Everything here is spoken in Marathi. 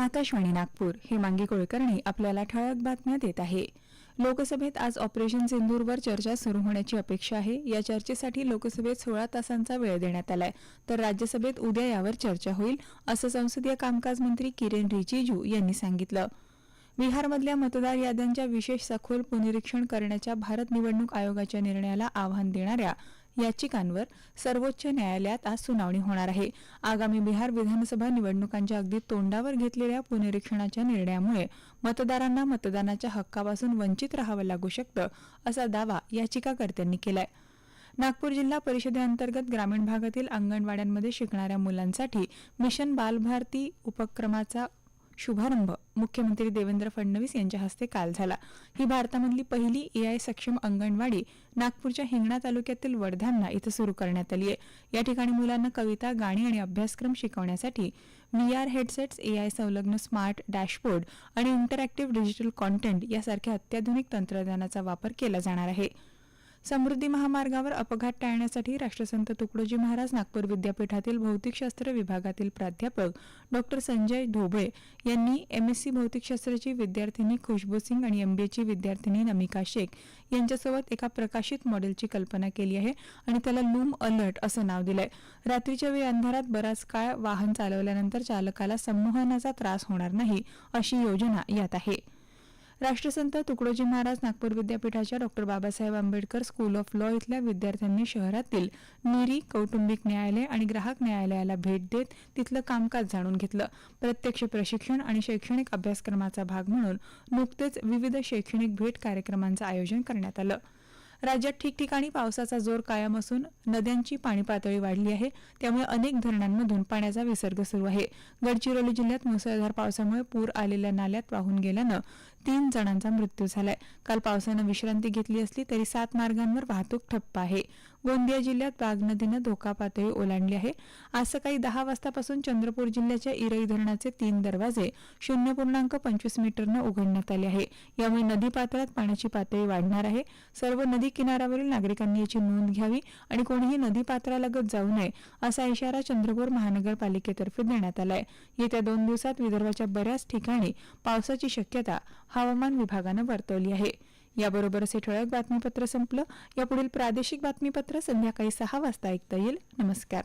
आकाशवाणी नागपूर हे मांगी कुलकर्णी आपल्याला ठळक बातम्या देत आहे. लोकसभेत आज ऑपरेशन सिंधूरवर चर्चा सुरू होण्याची अपेक्षा आहे. या चर्चेसाठी लोकसभेत सोळा तासांचा वेळ देण्यात आलाय. तर राज्यसभेत उद्या यावर चर्चा होईल असं संसदीय कामकाज मंत्री किरेन रिजिजू यांनी सांगितलं. बिहारमधल्या मतदार याद्यांच्या विशेष सखोल पुनरीक्षण करण्याच्या भारत निवडणूक आयोगाच्या निर्णयाला आव्हान देणाऱ्या याचिकांवर सर्वोच्च न्यायालयात आज सुनावणी होणार आहे. आगामी बिहार विधानसभा निवडणुकांच्या अगदी तोंडावर घेतलेल्या पुनरीक्षणाच्या निर्णयामुळे मतदारांना मतदानाच्या हक्कापासून वंचित राहावं लागू शकतं असा दावा याचिकाकर्त्यांनी केलाय. नागपूर जिल्हा परिषदेअंतर्गत ग्रामीण भागातील अंगणवाड्यांमध्ये शिकणाऱ्या मुलांसाठी मिशन बालभारती उपक्रमाचा शुभारंभ. मुख्यमंत्री देवेंद्र फडणवीस यांच्या हस्ते काल झाला. ही भारतामधली पहिली एआय सक्षम अंगणवाडी नागपूरच्या हिंगणा तालुक्यातील वडधामना इथं सुरू करण्यात आली आहे. या ठिकाणी मुलांना कविता गाणी आणि अभ्यासक्रम शिकवण्यासाठी व्हीआर हेडसेट्स एआय संलग्न स्मार्ट डॅशबोर्ड आणि इंटरॅक्टिव्ह डिजिटल कॉन्टेंट यासारख्या अत्याधुनिक तंत्रज्ञानाचा वापर केला जाणार आहे. समृद्धी महामार्गावर अपघात टाळण्यासाठी राष्ट्रसंत तुकडोजी महाराज नागपूर विद्यापीठातील भौतिकशास्त्र विभागातील प्राध्यापक डॉक्टर संजय ढोबळे यांनी एमएससी भौतिकशास्त्राची विद्यार्थिनी खुशबू सिंग आणि एमबीएची विद्यार्थिनी नमिका शेख यांच्यासोबत एका प्रकाशित मॉडेलची कल्पना केली आहे आणि त्याला लूम अलर्ट असं नाव दिलंय. रात्रीच्या वेळी अंधारात बराच काळ वाहन चालवल्यानंतर चालकाला संमोहनाचा त्रास होणार नाही अशी योजना यात आहे. राष्ट्रसंत तुकडोजी महाराज नागपूर विद्यापीठाच्या doctor Babasaheb Ambedkar school of law इथल्या विद्यार्थ्यांनी शहरातील निरी कौटुंबिक न्यायालय आणि ग्राहक न्यायालयाला भेट देत तिथलं कामकाज जाणून घेतलं. प्रत्यक्ष प्रशिक्षण आणि शैक्षणिक अभ्यासक्रमाचा भाग म्हणून नुकतेच विविध शैक्षणिक भेट कार्यक्रमांचं आयोजन करण्यात आलं. राज्यात ठिकठिकाणी पावसाचा जोर कायम असून नद्यांची पाणी पातळी वाढली आहे. त्यामुळे अनेक धरणांमधून पाण्याचा विसर्ग सुरू आहे. गडचिरोली जिल्ह्यात मुसळधार पावसामुळे पूर आलेल्या नाल्यात वाहून गेल्यानं तीन जणांचा मृत्यू झालाय. काल पावसानं विश्रांती घेतली असली तरी सात मार्गांवर वाहतूक ठप्प आहे. गोंदिया जिल्ह्यात बाग नदीनं धोका पातळी ओलांडली आहे. आज सकाळी दहा वाजतापासून चंद्रपूर जिल्ह्याच्या इरई धरणाचे तीन दरवाजे शून्य पूर्णांक पंचवीस मीटरनं उघडण्यात आले आहे. यामुळे नदी पात्रात पाण्याची पातळी वाढणार आहे. सर्व नदी किनाऱ्यावरील नागरिकांनी याची नोंद घ्यावी आणि कोणीही नदी पात्रालगत जाऊ नये असा इशारा चंद्रपूर महानगरपालिकेतर्फे देण्यात आलाय. येत्या दोन दिवसात विदर्भाच्या बऱ्याच ठिकाणी पावसाची शक्यता हवामान विभागानं वर्तवली आहे. याबरोबरच हे ठळक बातमीपत्र संपलं. यापुढील प्रादेशिक बातमीपत्र संध्याकाळी सहा वाजता ऐकता येईल. नमस्कार.